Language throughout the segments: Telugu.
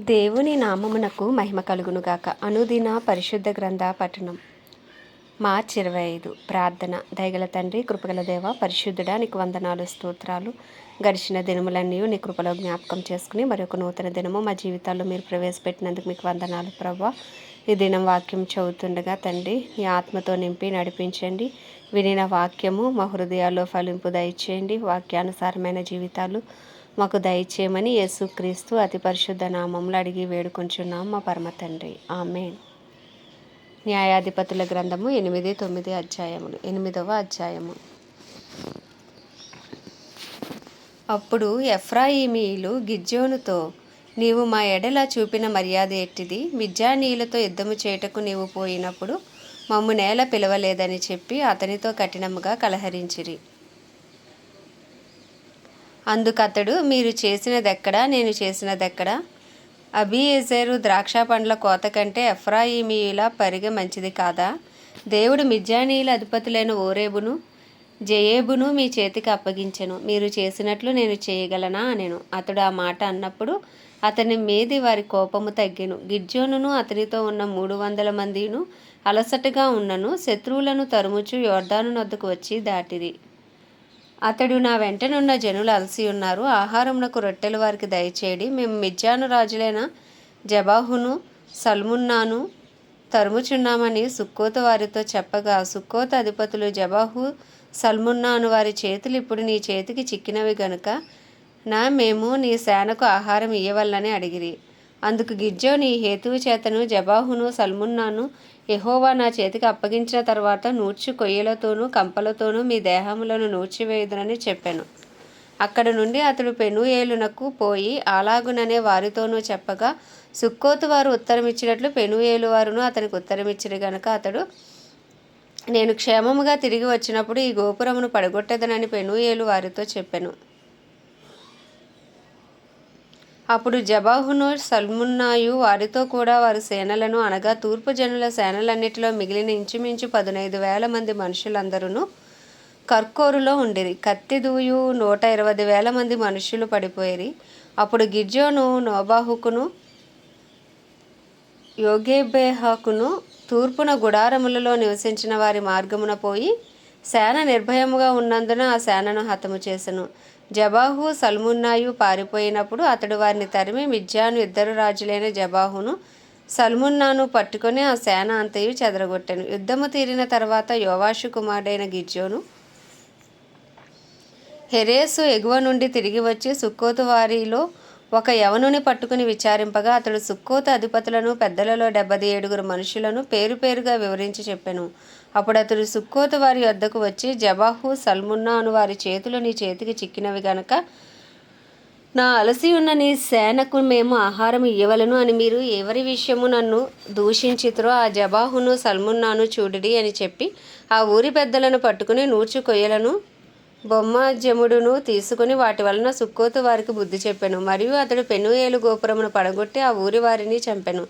దేవుని నామమునకు మహిమ కలుగునుగాక. అనుదిన పరిశుద్ధ గ్రంథ పఠనం. మార్చ్ ఇరవై ఐదు. ప్రార్థన. దయగల తండ్రి కృపగల దేవ పరిశుద్ధుడా నీకు వందనాలు స్తోత్రాలు. గడిచిన దినములన్నీ నీ కృపలో జ్ఞాపకం చేసుకుని మరొక నూతన దినము మా జీవితాల్లో మీరు ప్రవేశపెట్టినందుకు మీకు వందనాలు ప్రభా. ఈ దినం వాక్యం చదువుతుండగా తండ్రి నీ ఆత్మతో నింపి నడిపించండి. వినిన వాక్యము మా హృదయాల్లో ఫలింపు దయచేయండి. వాక్యానుసారమైన జీవితాలు మాకు దయచేయమని యేసుక్రీస్తు అతి పరిశుద్ధ నామంలో అడిగి వేడుకొంచున్నాం మా పరమ తండ్రి. ఆమె న్యాయాధిపతుల గ్రంథము ఎనిమిది తొమ్మిది అధ్యాయములు ఎనిమిదవ అధ్యాయము. అప్పుడు ఎఫ్రాయిమీయులు గిజ్జోనుతో నీవు మా ఎడల చూపిన మర్యాద ఎట్టిది? మిజ్జానీయులతో యుద్ధము చేయుటకు నీవు పోయినప్పుడు మమ్ము నేల పిలవలేదని చెప్పి అతనితో కఠినముగా కలహరించిరి. అందుకతడు మీరు చేసినదెక్కడా? నేను చేసినదెక్కడా? అబియేజరు ద్రాక్ష పండ్ల కోత కంటే ఎఫ్రాయిమీయుల పరిగె మంచిది కాదా? దేవుడు మిజ్జానీయుల అధిపతులైన ఓరేబును జయేబును మీ చేతికి అప్పగించెను. మీరు చేసినట్లు నేను చేయగలనా? అనెను. అతడు ఆ మాట అన్నప్పుడు అతని మీది వారి కోపము తగ్గెను. గిడ్జోనును అతనితో ఉన్న మూడు వందల మందిను అలసటగా ఉన్నను. శత్రువులను తరుముచు యోర్ధాను వద్దకు వచ్చి దాటిరి. అతడు నా వెంటనున్న జనులు అలసి ఉన్నారు. ఆహారమునకు రొట్టెలు వారికి దయచేయడి మేము మిజ్జాను రాజులైన జబాహును సల్మున్నాను తరుముచున్నామని సుక్కోత వారితో చెప్పగా సుక్కోత అధిపతులు జబాహు సల్మున్నాను వారి చేతులు ఇప్పుడు నీ చేతికి చిక్కినవి గనుక నా మేము నీ సేనకు ఆహారం ఇయ్యవల్లని అడిగిరి. అందుకు గిజ్జో నీ హేతువు చేతను జబాహును సల్మున్నాను యహోవా నా చేతికి అప్పగించిన తర్వాత నూర్చి కొయ్యలతోనూ కంపలతోనూ మీ దేహములను నూర్చివేయుదునని చెప్పాను. అక్కడ నుండి అతడు పెనుయేలునకు పోయి అలాగుననే వారితోనూ చెప్పగా సుక్కోతు వారు ఉత్తరమిచ్చినట్లు పెనుయేలు వారును అతనికి ఉత్తరమిచ్చిరి గనక అతడు నేను క్షేమముగా తిరిగి వచ్చినప్పుడు ఈ గోపురమును పడగొట్టదనని పెనుయేలు వారితో చెప్పాను. అప్పుడు జబాహును సల్మున్నాయు వారితో కూడా వారి సేనలను అనగా తూర్పు జనుల సేనలన్నిటిలో మిగిలిన ఇంచుమించు పదునైదు వేల మంది మనుషులందరూ కర్కోరులో ఉండిరి. కత్తి దూయు నూట ఇరవై వేల మంది మనుషులు పడిపోయిరి. అప్పుడు గిర్జోను నోబాహుకును యోగేబేహకును తూర్పున గుడారములలో నివసించిన వారి మార్గమున పోయి సేన నిర్భయముగా ఉన్నందున ఆ సేనను హతము చేసెను. జబాహు సల్మున్నాయు పారిపోయినప్పుడు అతడు వారిని తరిమి మిజ్జాను ఇద్దరు రాజులైన జబాహును సల్మున్నాను పట్టుకొని ఆ సేన అంతయు చెదరగొట్టాను. యుద్ధము తీరిన తర్వాత యోవాషు కుమారుడైన గిజ్జోను హెరేసు ఎగువ నుండి తిరిగి వచ్చి సుక్కోతు వారిలో ఒక యవనుని పట్టుకుని విచారింపగా అతడు సుక్కోత అధిపతులను పెద్దలలో డెబ్బది ఏడుగురు మనుషులను పేరు పేరుగా వివరించి చెప్పాను. అప్పుడు అతడు సుక్కోత వారి వద్దకు వచ్చి జబాహు సల్మున్నా అను వారి చేతులు నీ చేతికి చిక్కినవి గనక నా అలసి ఉన్న నీ సేనకు మేము ఆహారం ఇవ్వలను అని మీరు ఎవరి విషయము నన్ను దూషించితురో ఆ జబాహును సల్మున్నాను చూడిడి అని చెప్పి ఆ ఊరి పెద్దలను పట్టుకుని నూర్చు కొయ్యలను బొమ్మ జముడును తీసుకుని వాటి వలన సుక్కోతు వారికి బుద్ధి చెప్పాను. మరియు అతడు పెనుయేలు గోపురమును పడగొట్టి ఆ ఊరి వారిని చంపాను.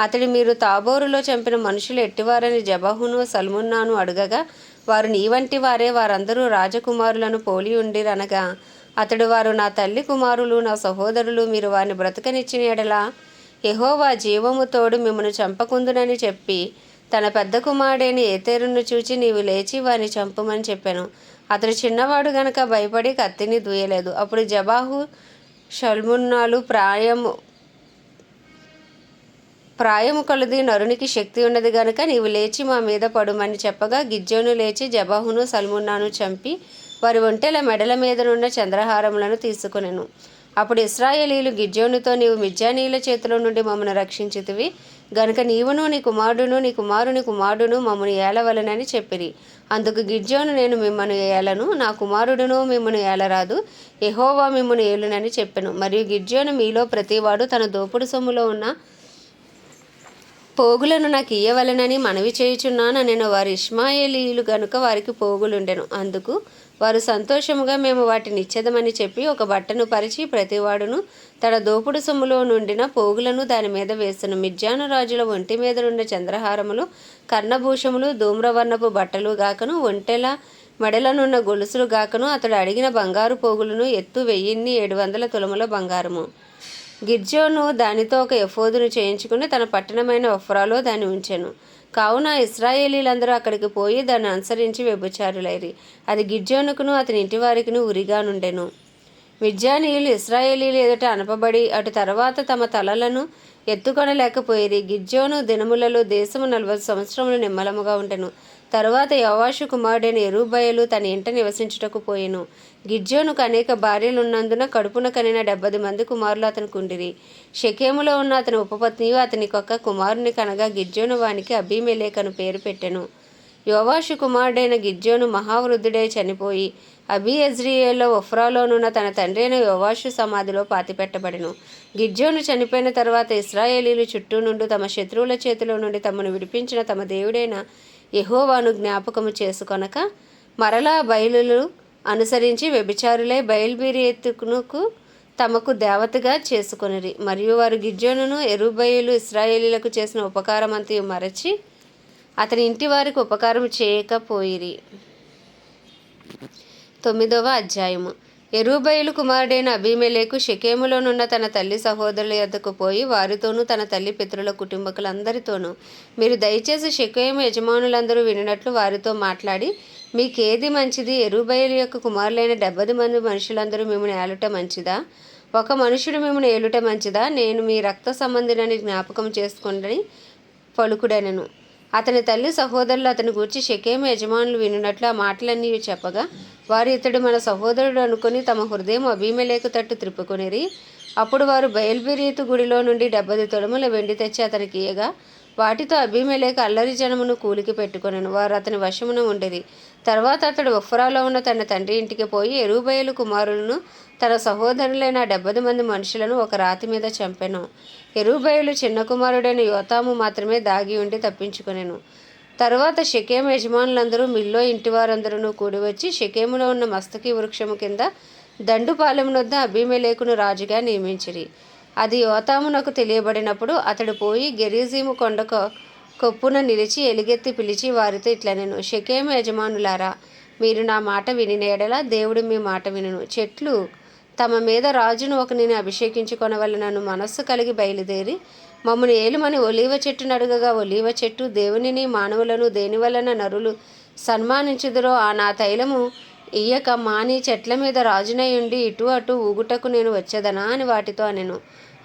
అతడు మీరు తాబోరులో చంపిన మనుషులు ఎట్టివారని జబహును సల్మున్నాను అడగగా వారు నీ వంటి వారే వారందరూ రాజకుమారులను పోలి ఉండిరనగా అతడు వారు నా తల్లి కుమారులు నా సహోదరులు మీరు వారిని బ్రతకనిచ్చిన ఎడలా ఎహోవా జీవము తోడు మిమ్మను చంపకుందునని చెప్పి తన పెద్ద కుమారుడైన ఏతేరును చూచి నీవు లేచి వారిని చంపమని చెప్పాను. అతడు చిన్నవాడు గనక భయపడి కత్తిని దూయలేదు అప్పుడు జబాహు షల్మున్నాలు ప్రాయము ప్రాయము కలుది నరునికి శక్తి ఉన్నది గనుక నీవు లేచి మా మీద పడుమని చెప్పగా గిజ్జోను లేచి జబాహును సల్మున్నాను చంపి వారి ఒంటెల మెడల మీదనున్న చంద్రహారములను తీసుకునెను. అప్పుడు ఇస్రాయేలీలు గిజ్జోనుతో నీవు మిజ్జానీల చేతిలో నుండి మమ్మను రక్షించితివి. గనుక నీవును నీ కుమారుడును నీ కుమారుని కుమారుడును మమ్మను ఏలవలనని చెప్పిరి. అందుకు గిర్జోను నేను మిమ్మను ఏలను నా కుమారుడును మిమ్మను ఏలరాదు ఎహోవా మిమ్మను ఏలునని చెప్పెను. మరియు గిర్జోను మీలో ప్రతివాడు తన దోపుడు సొమ్ములో ఉన్న పోగులను నాకు ఇయ్యవలనని మనవి చేయుచున్నాను నేను వారి ఇష్మాయేలీలు గనుక వారికి పోగులుండెను. అందుకు వారు సంతోషముగా మేము వాటిని ఇచ్చేదమని చెప్పి ఒక బట్టను పరిచి ప్రతివాడును తన దోపుడు సొమ్ములో నుండిన పోగులను దాని మీద వేసను మిజ్జాను రాజుల ఒంటి మీద నుండి చంద్రహారములు కర్ణభూషములు ధూమ్రవర్ణపు బట్టలు గాకను ఒంటెల మెడలనున్న గొలుసులు గాకను అతడు అడిగిన బంగారు పోగులను ఎత్తు వెయ్యిన్ని ఏడు వందల తులముల బంగారము. గిర్జోను దానితో ఒక ఎఫోదును చేయించుకుని తన పట్టణమైన ఒఫ్రాలో దాన్ని ఉంచెను. కావున ఇస్రాయేలీలందరూ అక్కడికి పోయి దాన్ని అనుసరించి వ్యభిచారులైరి. అది గిర్జోనుకును అతని ఇంటి వారికిను ఉరిగా నుండెను మిడ్జానీయులు ఇస్రాయేలీలు ఎదుట అనపబడి అటు తర్వాత తమ తలలను ఎత్తుకొనలేకపోయేది. గిజ్జోను దినములలో దేశము నలభై సంవత్సరములు నిమ్మలముగా ఉండెను తరువాత యవాషు కుమారుడైన ఎరుబయలు తన ఇంట నివసించుటకు పోయెను. గిజ్జోనుకు అనేక భార్యలున్నందున కడుపున కనిన డెబ్బది మంది కుమారులు అతను కుండిరి. షకేములో ఉన్న అతని ఉపపత్నియు అతనికొక్క కుమారుని కనగా గిజ్జోను వానికి అభిమేలేకను పేరు పెట్టెను. యోవాషు కుమారుడైన గిజ్జోను మహావృద్ధుడై చనిపోయి అబీ ఎజ్రియేలో ఒఫ్రాలోనున్న తన తండ్రి అయిన యోవాషు సమాధిలో పాతిపెట్టబడెను. గిజ్జోను చనిపోయిన తర్వాత ఇస్రాయేలీలు చుట్టూ నుండి తమ శత్రువుల చేతిలో నుండి తమను విడిపించిన తమ దేవుడైన యహోవాను జ్ఞాపకము చేసుకొనక మరలా బయలులు అనుసరించి వ్యభిచారులై బయలుబీరియెత్తుకునుకు తమకు దేవతగా చేసుకొనిరి. మరియు వారు గిజ్జోనును ఎరుబయలు ఇస్రాయేలీలకు చేసిన ఉపకారమంతయు మరచి అతని ఇంటి వారికి ఉపకారం చేయకపోయిరి. తొమ్మిదవ అధ్యాయము. ఎరుబయలు కుమారుడైన అభిమేలేకు షకేములోనున్న తన తల్లి సహోదరుల యొద్దకు పోయి వారితోనూ తన తల్లి పితరుల కుటుంబకులందరితోనూ మీరు దయచేసి షకేము యజమానులందరూ వినినట్లు వారితో మాట్లాడి మీకేది మంచిది? ఎరుబయలు యొక్క కుమారులైన డెబ్బది మంది మనుషులందరూ మిమ్మల్ని ఏలుట మంచిదా? ఒక మనుషుడు మిమ్మల్ని ఏలుట మంచిదా? నేను మీ రక్త సంబంధినని జ్ఞాపకం చేసుకుండని పలుకుడనను. అతని తల్లి సహోదరులు అతని గూర్చి షకేమ యజమానులు వినున్నట్లు ఆ మాటలన్నీ చెప్పగా వారు ఇతడు మన సహోదరుడు అనుకుని తమ హృదయం అభిమలేకు తట్టు త్రిప్పుకొనిరి. అప్పుడు వారు బయల్బిరీతు గుడిలో నుండి డెబ్బది తొడముల వెండి తెచ్చి అతనికి ఇయ్యగా వాటితో అభిమలేక అల్లరి జనమును కూలికి పెట్టుకొనను. వారు అతని వశమున ఉండేది. తర్వాత అతడు ఒఫ్రాలో ఉన్న తన తండ్రి ఇంటికి పోయి ఎరుబయలు కుమారులను తన సహోదరులైన డెబ్బది మంది మనుషులను ఒక రాతి మీద చంపెను. ఎరుబయలు చిన్న కుమారుడైన యోతాము మాత్రమే దాగి ఉండి తప్పించుకునేను. తర్వాత షకేం యజమానులందరూ మిల్లో ఇంటివారందరూ కూడి వచ్చి షకేములో ఉన్న మస్తకి వృక్షము కింద దండుపాలెమునొద్ద అభిమేలేకును రాజుగా నియమించిరి. అది యోతామునకు తెలియబడినప్పుడు అతడు పోయి గెరీజీము కొండకు కొప్పున నిలిచి ఎలుగెత్తి పిలిచి వారితో ఇట్లా నేను షకేము యజమానులారా మీరు నా మాట వినిన ఎడల దేవుడు మీ మాట వినును. చెట్లు తమ మీద రాజును ఒకనిని అభిషేకించుకొనవలనను మనస్సు కలిగి బయలుదేరి మమ్మల్ని ఏలుమని ఒలీవ చెట్టును అడుగగా ఒలీవ చెట్టు దేవునిని మానవులను దేనివలన నరులు సన్మానించుదురో ఆ నా తైలము ఇయ్యక మాని చెట్ల మీద రాజునై ఉండి ఇటు అటు ఊగుటకు నేను వచ్చేదనా అని వాటితో అనెను.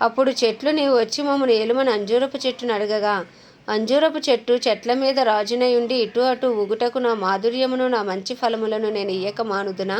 అప్పుడు చెట్లు నీవు వచ్చి మమ్మల్ని ఏలుమని అంజూరపు చెట్టును అడగగా అంజూరపు చెట్టు చెట్ల మీద రాజునై ఉండి ఇటు అటు ఊగుటకు నా మాధుర్యమును నా మంచి ఫలములను నేను ఇయ్యక మానుదునా?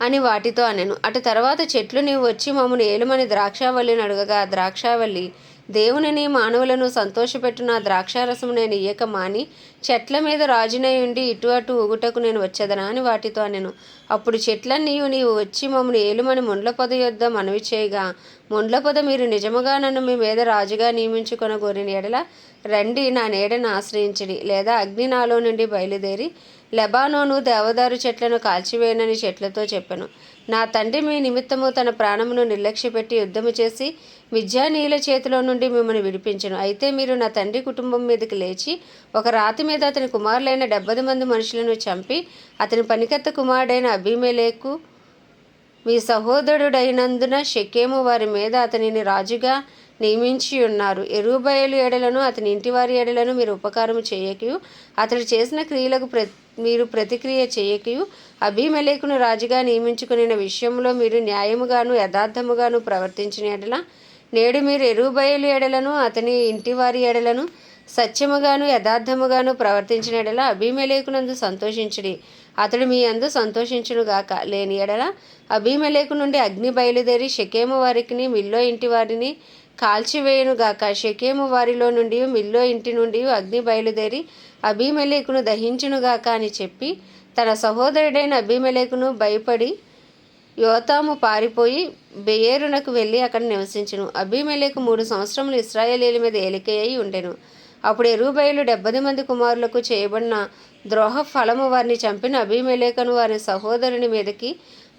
అని వాటితో అనెను. అటు తర్వాత చెట్లు నీవు వచ్చి మమ్మను ఏలుమని ద్రాక్షావల్లిని అడగగా ద్రాక్షావల్లి దేవునిని మానవులను సంతోషపెట్టిన ద్రాక్షారసం ద్రాక్షారసము నేను ఇయ్యక మాని చెట్ల మీద రాజునై ఉండి ఇటు అటు ఊగుటకు నేను వచ్చేదనా అని వాటితో అనెను. అప్పుడు చెట్లన్నీయు నీవు వచ్చి మమ్మల్ని ఏలుమని ముండ్ల పొద యొద్ద మనవి చేయగా ముండ్ల పొద మీరు నిజముగా నన్ను మీ మీద రాజుగా నియమించుకొన కోరిన ఎడల రండి నా నీడను ఆశ్రయించడి లేదా అగ్ని నాలో నుండి బయలుదేరి లెబానోను దేవదారు చెట్లను కాల్చివేయనని చెట్లతో చెప్పెను. నా తండ్రి మీ నిమిత్తము తన ప్రాణమును నిర్లక్ష్యపెట్టి యుద్ధము చేసి మిథ్యానీయుల చేతిలో నుండి మిమ్మల్ని విడిపించను. అయితే మీరు నా తండ్రి కుటుంబం మీదకి లేచి ఒక రాతి మీద అతని కుమారులైన డెబ్బది మంది మనుషులను చంపి అతని పనికత్త కుమారుడైన అభిమేలేకు మీ సహోదరుడైనందున షెకేము వారి మీద అతనిని రాజుగా నియమించి ఉన్నారు. ఎరుబయలు ఎడలను అతని ఇంటివారి ఎడలను మీరు ఉపకారము చేయకయు. అతడు చేసిన క్రియలకు ప్ర మీరు ప్రతిక్రియ చేయకయు. అభిమలేకును రాజుగా నియమించుకునే విషయంలో మీరు న్యాయముగాను యథార్థముగాను ప్రవర్తించిన ఎడల నేడు మీరు ఎరుబయలు ఎడలను అతని ఇంటివారి ఎడలను సత్యముగాను యథార్థముగాను ప్రవర్తించిన ఎడల అభిమలేకునందు సంతోషించుడి. అతడు మీ అందు సంతోషించునుగాక. లేని ఎడల అభిమలేకు నుండి అగ్ని బయలుదేరి షకేము వారికి మిల్లో ఇంటి వారిని కాల్చివేయునుగాక. షకేము వారిలో నుండి మిల్లో ఇంటి నుండి అగ్ని బయలుదేరి అభిమలేకును దహించునుగాక అని చెప్పి తన సహోదరుడైన అభిమలేకును భయపడి యోతాము పారిపోయి బెయేరునకు వెళ్ళి అక్కడ నివసించును. అభిమేలకు మూడు సంవత్సరములు ఇస్రాయేలీల మీద ఏలికయ్యి ఉండెను. అప్పుడు ఎరుబయలు డెబ్బది మంది కుమారులకు చేయబడిన ద్రోహ ఫలము వారిని చంపిన అభిమేలేకను వారి సహోదరుని మీదకి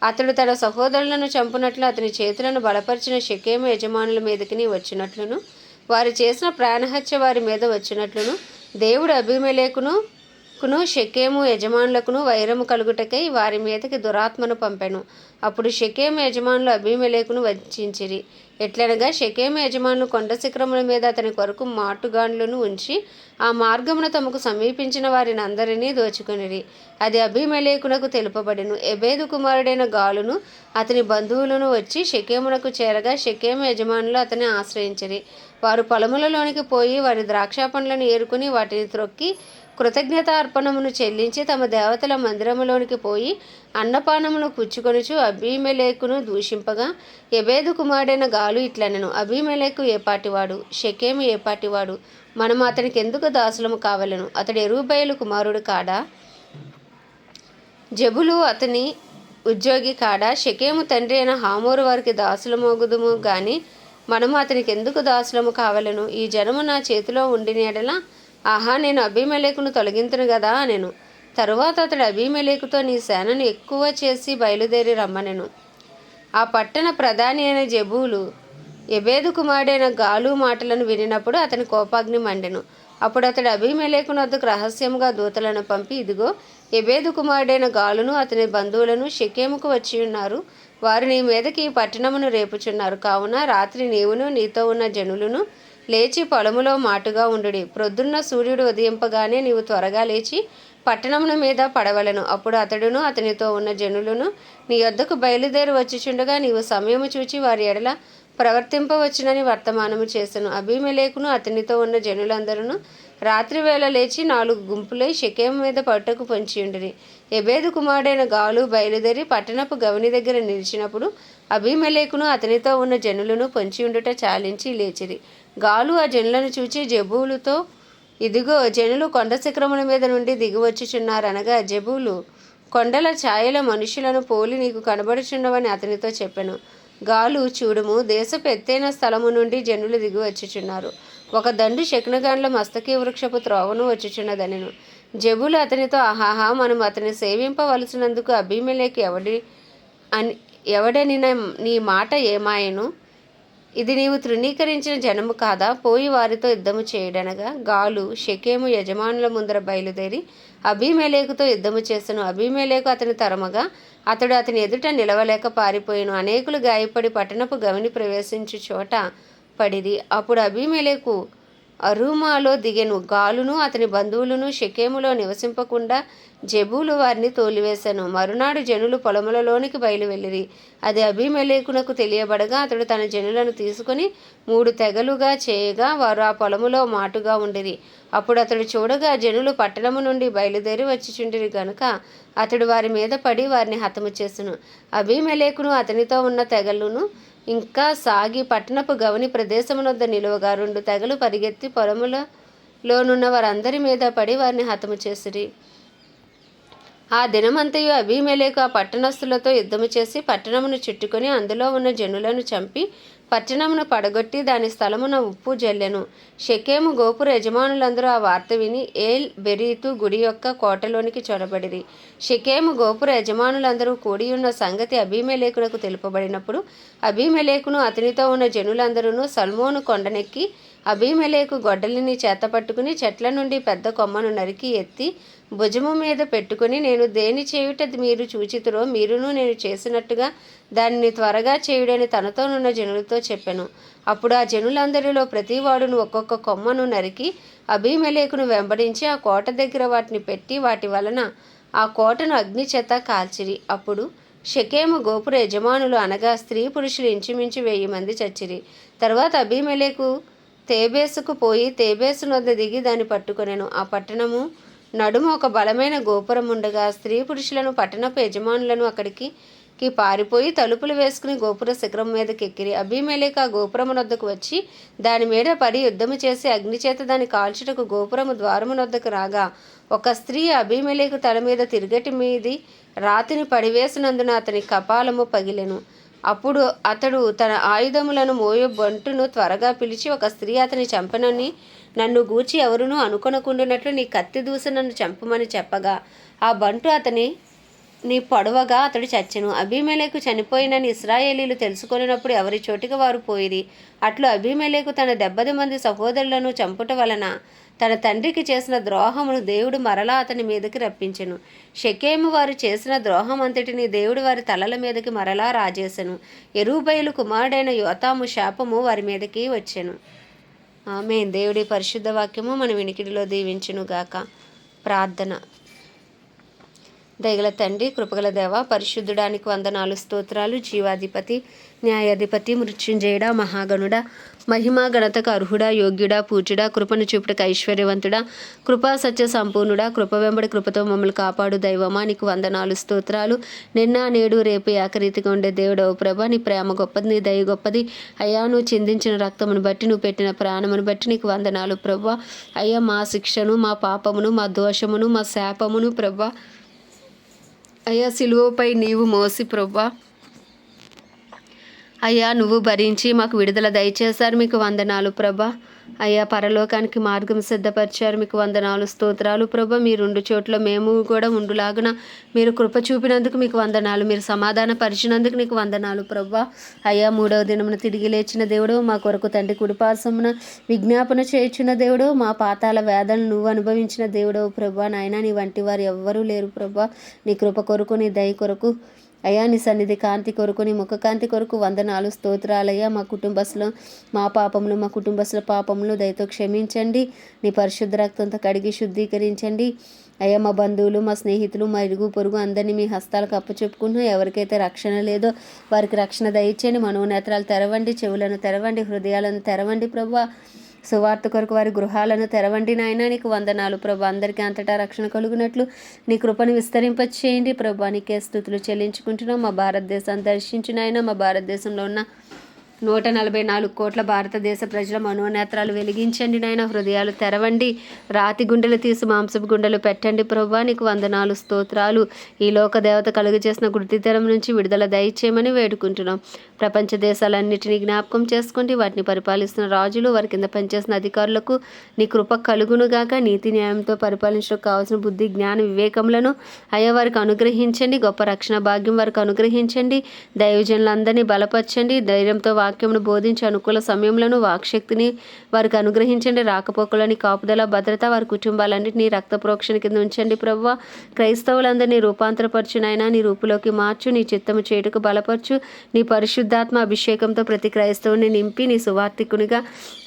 అతడు తన సహోదరులను చంపునట్లు అతని చేతులను బలపరిచిన షకేము యజమానుల మీదకి వచ్చినట్లును వారు చేసిన ప్రాణహత్య వారి మీద వచ్చినట్లును దేవుడు అభిమేలేకును కును షకేము యజమానులకును వైరము కలుగుటకై వారి మీదకి దురాత్మను పంపెను. అప్పుడు షకేము యజమానులు అభిమేలేకును వంచిరి ఎట్లనగా షకేమ యజమానులు కొండ శిఖరముల మీద అతని కొరకు మాటుగాండ్లను ఉంచి ఆ మార్గమున తమకు సమీపించిన వారిని అందరినీ దోచుకునిరి. అది అభిమలేకునకు తెలుపబడిను. ఎబేదు కుమారుడైన గాలును అతని బంధువులను వచ్చి షకేమునకు చేరగా షకేమ యజమానులు అతని ఆశ్రయించిరి. వారు పొలములలోనికి పోయి వారి ద్రాక్ష పండ్లను ఏరుకుని వాటిని త్రొక్కి కృతజ్ఞత అర్పణమును చెల్లించి తమ దేవతల మందిరములోనికి పోయి అన్నపానమును పుచ్చుకొనుచు అభిమెలేకును దూషింపగా ఎబేదు కుమారుడైన గాలు ఇట్లనను. అభిమెలేకు ఏపాటివాడు షెకేము ఏపాటివాడు మనం అతనికి ఎందుకు దాసులము కావలను? అతడు ఎరుబయలు కుమారుడు కాడా? జబులు అతని ఉద్యోగి కాడా? షకేము తండ్రి అయిన హామోరు వారికి దాసులమోగుదుము కానీ మనము అతనికి ఎందుకు దాసులము కావలను? ఈ జనము నా చేతిలో ఉండి నీడలా ఆహా నేను అభిమలేకును తొలగింతును కదా నేను తరువాత అతడు అభిమలేకుతో నీ సేనను ఎక్కువ చేసి బయలుదేరి రమ్మనెను. ఆ పట్టణ ప్రధాని అయిన జబూలు ఎబేదు కుమారుడైన గాలు మాటలను వినినప్పుడు అతని కోపాగ్ని మండెను. అప్పుడు అతడు అభిమేలేకును వద్దకు రహస్యంగా దూతలను పంపి ఇదిగో ఎబేదు కుమారుడైన గాలును అతని బంధువులను షెకేముకు వచ్చి ఉన్నారు. వారు నీ మీదకి ఈ పట్టణమును రేపుచున్నారు. కావున రాత్రి నీవును నీతో ఉన్న జనులను లేచి పొలములో మాటుగా ఉండుడి. ప్రొద్దున్న సూర్యుడు ఉదయింపగానే నీవు త్వరగా లేచి పట్టణమును మీద పడవలను. అప్పుడు అతడును అతనితో ఉన్న జనులను నీ వద్దకు బయలుదేరి వచ్చిచుండగా నీవు సమయము చూచి వారి ఎడల ప్రవర్తింపవచ్చునని వర్తమానము చేశాను అభిమలేకును అతనితో ఉన్న జనులందరూ రాత్రి వేళ లేచి నాలుగు గుంపులై షెకేము మీద పట్టుకు పొంచియుండిరి. ఎబేదు కుమారుడైన గాలు బయలుదేరి పట్టణపు గవని దగ్గర నిలిచినప్పుడు అభిమలేకును అతనితో ఉన్న జనులను పొంచియుండుట చాలించి లేచిరి. గాలు ఆ జనులను చూచి జబూలుతో ఇదిగో జనులు కొండ శిఖరముల మీద నుండి దిగివచ్చుచున్నారనగా జబూలు కొండల ఛాయల మనుషులను పోలి నీకు కనబడుచున్నవని అతనితో చెప్పాను. గాలు చూడుము దేశపు ఎత్తైన స్థలము నుండి జనులు దిగి వచ్చుచున్నారు ఒక దండు శకునగాండ్ల మస్తకి వృక్షపు త్రోవను వచ్చుచున్నదనెను. జబులు అతనితో ఆహాహా మనం అతని సేవింపవలసినందుకు అభిమలేకి ఎవడి అని ఎవడని నీ మాట ఏమాయను? ఇది నీవు తృణీకరించిన జనము కాదా? పోయి వారితో యుద్ధము చేయడనగా గాలు షకేము యజమానుల ముందర బయలుదేరి అభిమేలేకుతో యుద్ధము చేసను. అభిమేలేకు అతని తరమగా అతడు అతని ఎదుట నిలవలేక పారిపోయిను. అనేకులు గాయపడి పట్టణపు గవిని ప్రవేశించు చోట పడిది అప్పుడు అభిమేలేకు అరూమాలో దిగెను. గాలును అతని బంధువులను షెకేములో నివసింపకుండా జబూలు వారిని తోలివేశాను. మరునాడు జనులు పొలములలోనికి బయలువెళ్ళిరి. అది అభిమలేకునకు తెలియబడగా అతడు తన జనులను తీసుకుని మూడు తెగలుగా చేయగా వారు ఆ పొలములో మాటుగా ఉండిరి. అప్పుడు అతడు చూడగా జనులు పట్టణము నుండి బయలుదేరి వచ్చిచుండిరి గనుక అతడు వారి మీద పడి వారిని హతము చేసును. అభిమలేకును అతనితో ఉన్న తెగలును ఇంకా సాగి పట్టణపు గవని ప్రదేశమునొద్ద నిలువగా రెండు తెగలు పరిగెత్తి పొలములలోనున్న వారందరి మీద పడి వారిని హతము చేసిరి ఆ దినమంతయు అభిమేలేకు ఆ పట్టణస్థులతో యుద్ధము చేసి పట్టణమును చుట్టుకొని అందులో ఉన్న జనులను చంపి పట్టణమును పడగొట్టి దాని స్థలమున ఉప్పు జల్లెను. షకేము గోపుర యజమానులందరూ ఆ వార్త విని ఏల్ బెరీతు గుడి యొక్క కోటలోనికి చొరబడిరి. షకేము గోపుర యజమానులందరూ కూడి ఉన్న సంగతి అభిమేలేకునకు తెలుపబడినప్పుడు అభిమేలేకును అతనితో ఉన్న జనులందరూ సల్మోను కొండనెక్కి అభిమేలేకు గొడ్డలిని చేతపట్టుకుని చెట్ల నుండి పెద్ద కొమ్మను నరికి ఎత్తి భుజము మీద పెట్టుకుని నేను దేని చేయుట మీరు చూచితురో మీరును నేను చేసినట్టుగా దానిని త్వరగా చేయుడని తనతోనున్న జనులతో చెప్పాను. అప్పుడు ఆ జనులందరిలో ప్రతివాడును ఒక్కొక్క కొమ్మను నరికి అభిమలేకును వెంబడించి ఆ కోట దగ్గర వాటిని పెట్టి వాటి వలన ఆ కోటను అగ్నిచేత కాల్చిరి. అప్పుడు షకేము గోపుర యజమానులు అనగా స్త్రీ పురుషులు ఇంచుమించు వెయ్యి మంది చచ్చిరి. తర్వాత అభిమలేకు తేబేసుకు పోయి తేబేసు నొద్ద దిగి దాన్ని పట్టుకొనెను. ఆ పట్టణము నడుమ ఒక బలమైన గోపురం ఉండగా స్త్రీ పురుషులను పట్టణపు యజమానులను అక్కడికి కి పారిపోయి తలుపులు వేసుకుని గోపుర శిఖరం మీదకి ఎక్కిరి అభిమేలేక ఆ గోపురము నొద్దకు వచ్చి దాని మీద పడి యుద్ధము చేసి అగ్నిచేత దాన్ని కాల్చుటకు గోపురము ద్వారము నొద్దకు రాగా ఒక స్త్రీ అభిమేలేకు తల మీద తిరగటి మీది రాతిని పడివేసినందున అతని కపాలము పగిలెను. అప్పుడు అతడు తన ఆయుధములను మోయే బంటును త్వరగా పిలిచి ఒక స్త్రీ అతని చంపనని నన్ను గూర్చి ఎవరునూ అనుకొనకుండానట్లు నీ కత్తి దూసి నన్ను చంపమని చెప్పగా. ఆ బంటు అతని నీ పొడవగా అతడు చచ్చెను. అభిమేలకు చనిపోయినని ఇస్రాయేలీలు తెలుసుకొనినప్పుడు ఎవరి చోటికి వారు పోయిరి? అట్లు అభిమేలకు తన దెబ్బది మంది సహోదరులను చంపుట వలన తన తండ్రికి చేసిన ద్రోహమును దేవుడు మరలా అతని మీదకి రప్పించెను. షకేము వారు చేసిన ద్రోహం అంతటిని దేవుడు వారి తలల మీదకి మరలా రాజేశను ఎరుబయలు కుమారుడైన యోతాము శాపము వారి మీదకి వచ్చెను. ఆమె దేవుడి పరిశుద్ధ వాక్యము మన వినికిడిలో దీవించును గాక ప్రార్థన. దయగల తండ్రి కృపగల దేవ పరిశుద్ధుడానికి వందనాలు స్తోత్రాలు. జీవాధిపతి న్యాయాధిపతి మృత్యుంజయుడా మహాగణుడ మహిమా గణతకు అర్హుడా యోగ్యుడా పూజుడా కృపను చూపుటకు ఐశ్వర్యవంతుడా కృపా సత్య సంపూర్ణుడా కృప వెంబడి కృపతో మమ్మల్ని కాపాడు దైవమా. నీకు వందనాలు స్తోత్రాలు. నిన్న నేడు రేపు ఏకరీతిగా ఉండే దేవుడవు ప్రభ. నీ ప్రేమ గొప్పది నీ దయ గొప్పది. అయ్యా నువ్వు చిందించిన రక్తమును బట్టి నువ్వు పెట్టిన ప్రాణమును బట్టి నీకు వందనాలు ప్రభా. అయ్యా మా శిక్షను మా పాపమును మా దోషమును మా శాపమును ప్రభా. అయ్యా సిలువపై నీవు మోసి ప్రభా అయ్యా నువ్వు భరించి మాకు విడుదల దయచేశారు మీకు వందనాలు ప్రభా. అయ్యా పరలోకానికి మార్గం సిద్ధపరిచారు మీకు వందనాలు స్తోత్రాలు ప్రభ. మీరు రెండు చోట్ల మేము కూడా ఉండులాగున మీరు కృప చూపినందుకు మీకు వందనాలు మీరు సమాధాన పరిచినందుకు నీకు వందనాలు ప్రభా. అయ్యా మూడవ దినమున తిరిగి లేచిన దేవుడు మా కొరకు తండ్రి కుడిపాసమున విజ్ఞాపన చేయుచున్న దేవుడు మా పాతాల వేదనలు నువ్వు అనుభవించిన దేవుడవు ప్రభా. నాయన నీ వంటి వారు ఎవ్వరూ లేరు ప్రభా. నీ కృప కొరకు నీ దయ కొరకు అయ్యా నీ సన్నిధి కాంతి కొరకు నీ ముఖ కాంతి కొరకు వందనాలు స్తోత్రాలయ్యా. మా కుటుంబస్లో మా పాపములు మా కుటుంబస్తుల పాపములు దయతో క్షమించండి. నీ పరిశుద్ధ రక్తంతో కడిగి శుద్ధీకరించండి. అయ్యా మా బంధువులు మా స్నేహితులు మా ఇరుగు పొరుగు అందరినీ మీ హస్తాలకు అప్పచెప్పుకుంటున్నాం. ఎవరికైతే రక్షణ లేదో వారికి రక్షణ దయచేయండి. మనోనేత్రాలు తెరవండి చెవులను తెరవండి హృదయాలను తెరవండి ప్రభా సువార్త కొరకు వారి గృహాలను తెరవండి నాయన. నీకు వందనాలు ప్రభు. అందరికీ అంతటా రక్షణ కలుగునట్లు నీ కృపను విస్తరింపచేయండి. ప్రభు నీకే స్థుతులు చెల్లించుకుంటున్నాం. మా భారతదేశాన్ని దర్శించిన ఆయన మా భారతదేశంలో ఉన్న నూట నలభై నాలుగు కోట్ల భారతదేశ ప్రజల మనోనేత్రాలు వెలిగించండి నాయన. హృదయాలు తెరవండి. రాతి గుండెలు తీసి మాంసపు గుండెలు పెట్టండి ప్రభా. నీకు వందనాలు స్తోత్రాలు. ఈ లోక దేవత కలుగు చేసిన గుర్తితరం నుంచి విడుదల దయచేయమని వేడుకుంటున్నాం. ప్రపంచ దేశాలన్నిటినీ జ్ఞాపకం చేసుకోండి. వాటిని పరిపాలిస్తున్న రాజులు వారి కింద పనిచేసిన అధికారులకు నీ కృప కలుగునుగాక నీతి న్యాయంతో పరిపాలించడానికి కావాల్సిన బుద్ధి జ్ఞాన వివేకములను అయ్యా వారికి అనుగ్రహించండి. గొప్ప రక్షణ భాగ్యం వారికి అనుగ్రహించండి. దైవజనులందరినీ బలపరచండి. ధైర్యంతో వాక్యమును బోధించి అనుకూల సమయంలోనూ వాక్శక్తిని వారికి అనుగ్రహించండి. రాకపోకలని కాపుదల భద్రత వారి కుటుంబాలన్నింటినీ రక్త ప్రోక్షణ కింద ఉంచండి. ప్రభు క్రైస్తవులందరినీ రూపాంతరపరచునైనా నీ రూపులోకి మార్చు నీ చిత్తము చేటుకు బలపరచు నీ పరిశుద్ధాత్మ అభిషేకంతో ప్రతి క్రైస్తవుని నింపి నీ సువార్థికునిగా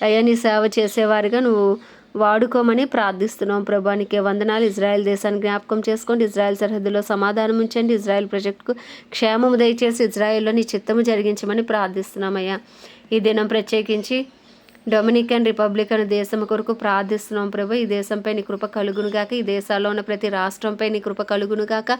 అయ్యా నీ సేవ చేసేవారిగా నువ్వు వాడుకోమని ప్రార్థిస్తున్నాం ప్రభానికి వందనాలు. ఇజ్రాయెల్ దేశాన్ని జ్ఞాపకం చేసుకోండి. ఇజ్రాయెల్ సరిహద్దులో సమాధానం ఉంచండి. ఇజ్రాయెల్ ప్రాజెక్టుకు క్షేమము దయచేసి ఇజ్రాయెల్లో నీ చిత్తము జరిగించమని ప్రార్థిస్తున్నామయ్యా. ఈ దినం ప్రత్యేకించి డొమినికన్ రిపబ్లిక్ అనే దేశం కొరకు ప్రార్థిస్తున్నాం ప్రభు. ఈ దేశంపై నీ కృప కలుగునుగాక ఈ దేశాల్లో ఉన్న ప్రతి రాష్ట్రంపై నీ కృప కలుగునుగాక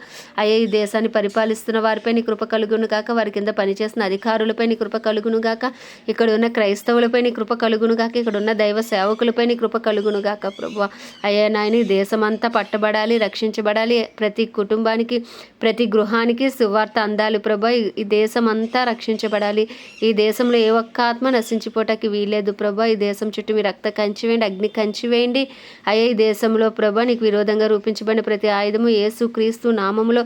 అయ్యే ఈ దేశాన్ని పరిపాలిస్తున్న వారిపై నీ కృప కలుగునుగాక వారి కింద పనిచేసిన అధికారులపై నీ కృప కలుగునుగాక ఇక్కడ ఉన్న క్రైస్తవులపై నీ కృప కలుగునుగాక ఇక్కడ ఉన్న దైవ సేవకులపై నీ కృప కలుగునుగాక ప్రభు. అయ్యా నాయన ఈ దేశమంతా పట్టబడాలి రక్షించబడాలి. ప్రతి కుటుంబానికి ప్రతి గృహానికి సువార్త అందాలి ప్రభు. ఈ దేశమంతా రక్షించబడాలి. ఈ దేశంలో ఏ ఒక్క ఆత్మ నశించిపోటానికి వీలేదు ప్రభు. ప్రభా ఈ దేశం చుట్టూ మీ రక్త కంచి వేయండి అగ్ని కంచి వేయండి. అయ్యా ఈ దేశంలో ప్రభా నీకు విరోధంగా రూపించబడిన ప్రతి ఆయుధము యేసు క్రీస్తు నామములో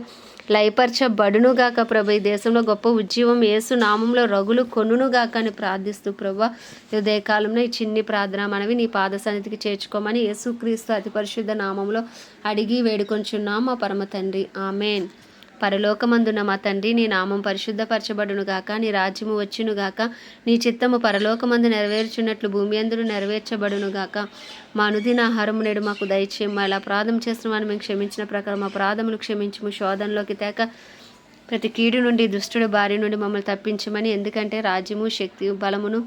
లయపరచబడునుగాక ప్రభ. ఈ దేశంలో గొప్ప ఉద్యమం ఏసు నామంలో రగులు కొనునుగాక అని ప్రార్థిస్తూ ప్రభా. కాలంలో ఈ చిన్ని ప్రార్థన మనవి నీ పాద సన్నిధికి చేర్చుకోమని యేసుక్రీస్తు అతి పరిశుద్ధ నామంలో అడిగి వేడుకొంచున్నాం మా పరమ తండ్రి. ఆమెన్. పరలోకమందున మా తండ్రి నీ నామం పరిశుద్ధపరచబడును గాక నీ రాజ్యము వచ్చును గాక నీ చిత్తము పరలోకమందు నెరవేర్చున్నట్లు భూమి అందరూ నెరవేర్చబడును గాక. మా అనుదిన ఆహారము నేడు మాకు దయచేయము. అలా ప్రాధం చేసిన వారిని మేము క్షమించిన ప్రకారం మా ప్రాధములు క్షమించము. శోధనలోకి తేక ప్రతి కీడు నుండి దుష్టుడు భార్య నుండి మమ్మల్ని తప్పించమని ఎందుకంటే రాజ్యము శక్తి బలమును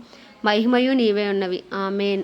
మహిమయు నీవే ఉన్నవి. ఆమెన్.